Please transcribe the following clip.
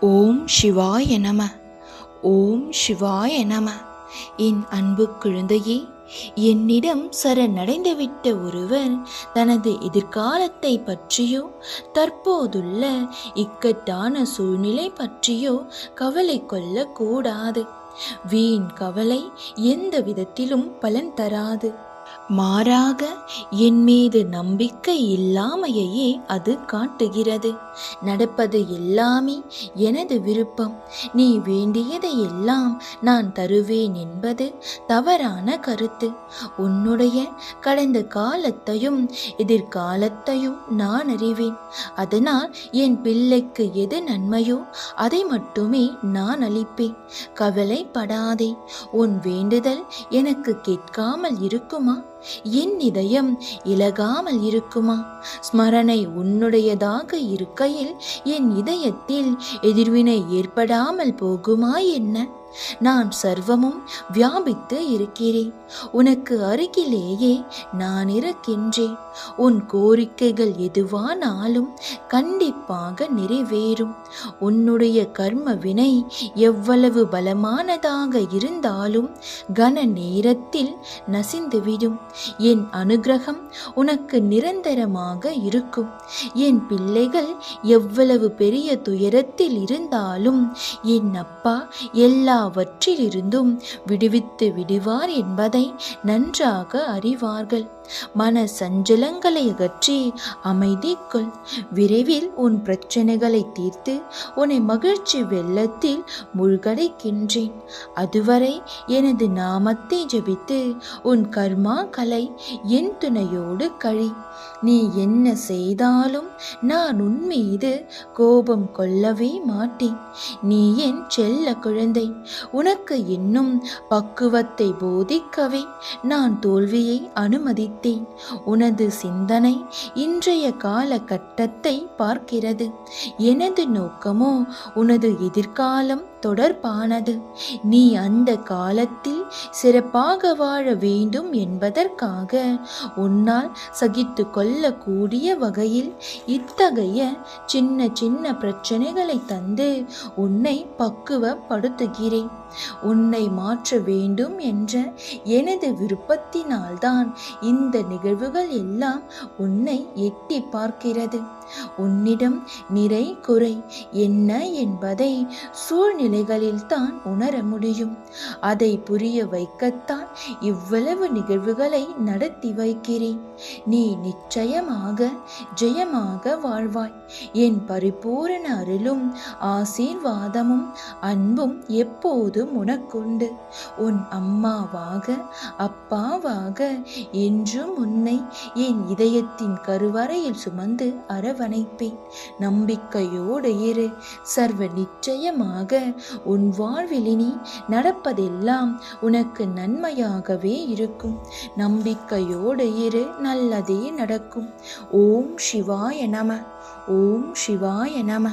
ஓம் சிவாய நம. ஓம் சிவாய நம. என் அன்பு குழந்தையே என்னிடம் சரணடைந்துவிட்ட ஒருவர் தனது எதிர்காலத்தை பற்றியோ தற்போதுள்ள இக்கட்டான சூழ்நிலை பற்றியோ கவலை கொள்ளக்கூடாது. வீண் கவலை எந்த விதத்திலும் பலன் தராது. மாறாக என் மீது நம்பிக்கை இல்லாமையே அது காட்டுகிறது. நடப்பது எல்லாமே எனது விருப்பம். நீ வேண்டியதை எல்லாம் நான் தருவேன் என்பது தவறான கருத்து. உன்னுடைய கடந்த காலத்தையும் எதிர்காலத்தையும் நான் அறிவேன். அதனால் என் பிள்ளைக்கு எது நன்மையோ அதை மட்டுமே நான் அளிப்பேன். கவலைப்படாதே. உன் வேண்டுதல் எனக்கு கேட்காமல் இருக்குமா? என் இதயம் இலகாமல் இருக்குமா? ஸ்மரணை உன்னுடையதாக இருக்கையில் என் இதயத்தில் எதிர்வினை ஏற்படாமல் போகுமா என்ன? நான் சர்வமும் வியாபித்து இருக்கிறேன். உனக்கு அருகிலேயே நான் இருக்கின்றேன். உன் கோரிக்கைகள் எதுவானாலும் கண்டிப்பாக நிறைவேறும். உன்னுடைய கர்ம வினை எவ்வளவு பலமானதாக இருந்தாலும் கன நேரத்தில் நசிந்துவிடும். என் அனுகிரகம் உனக்கு நிரந்தரமாக இருக்கும். என் பிள்ளைகள் எவ்வளவு பெரிய துயரத்தில் இருந்தாலும் என் அப்பா எல்லா எல்லாவற்றிலிருந்தும் விடுவித்து விடுவார் என்பதை நன்றாக அறிவார்கள். மன சஞ்சலங்களை அகற்றி அமைதிக்குள் விரைவில் உன் பிரச்சனைகளை தீர்த்து உன்னை மகிழ்ச்சி வெள்ளத்தில் முழுகடைக்கின்றேன். அதுவரை எனது நாமத்தை ஜபித்து உன் கர்மா கலை என் துணையோடு கழி. நீ என்ன செய்தாலும் நான் உன் மீது கோபம் கொள்ளவே மாட்டேன். நீ என் செல்ல குழந்தை. உனக்கு இன்னும் பக்குவத்தை போதிக்கவே நான் தோல்வியை அனுமதித்தேன். உனது சிந்தனை இன்றைய காலகட்டத்தை பார்க்கிறது. எனது நோக்கமோ உனது எதிர்காலம் தொடர்பானது. நீ அந்த காலத்தில் சிறப்பாக வாழ வேண்டும் என்பதற்காக உன்னால் சகித்து கொள்ளக்கூடிய வகையில் இத்தகைய சின்ன சின்ன பிரச்சனைகளை தந்து உன்னை பக்குவப்படுத்துகிறேன். உன்னை மாற்ற வேண்டும் என்ற எனது விருப்பத்தினால்தான் இந்த நிகழ்வுகள் எல்லாம் உன்னை எட்டி பார்க்கிறது. உன்னிடம் நிறை குறை என்ன என்பதை சூழ்நிலை தான் உணர முடியும். அதை புரிய வைக்கத்தான் இவ்வளவு நிகழ்வுகளை நடத்தி வைக்கிறேன். நீ நிச்சயமாக ஜெயமாக வாழ்வாய். என் பரிபூரண அருளும் ஆசீர்வாதமும் அன்பும் எப்போதும் உனக்குண்டு. உன் அம்மாவாக அப்பாவாக என்றும் உன்னை என் இதயத்தின் கருவறையில் சுமந்து அரவணைப்பேன். நம்பிக்கையோடு இரு. சர்வ நிச்சயமாக உன் வாழ்விலினி நடப்பதெல்லாம் உனக்கு நன்மையாகவே இருக்கும். நம்பிக்கையோடு இரு நல்லதே நடக்கும். ஓம் சிவாய நம ஓம் சிவாய நம.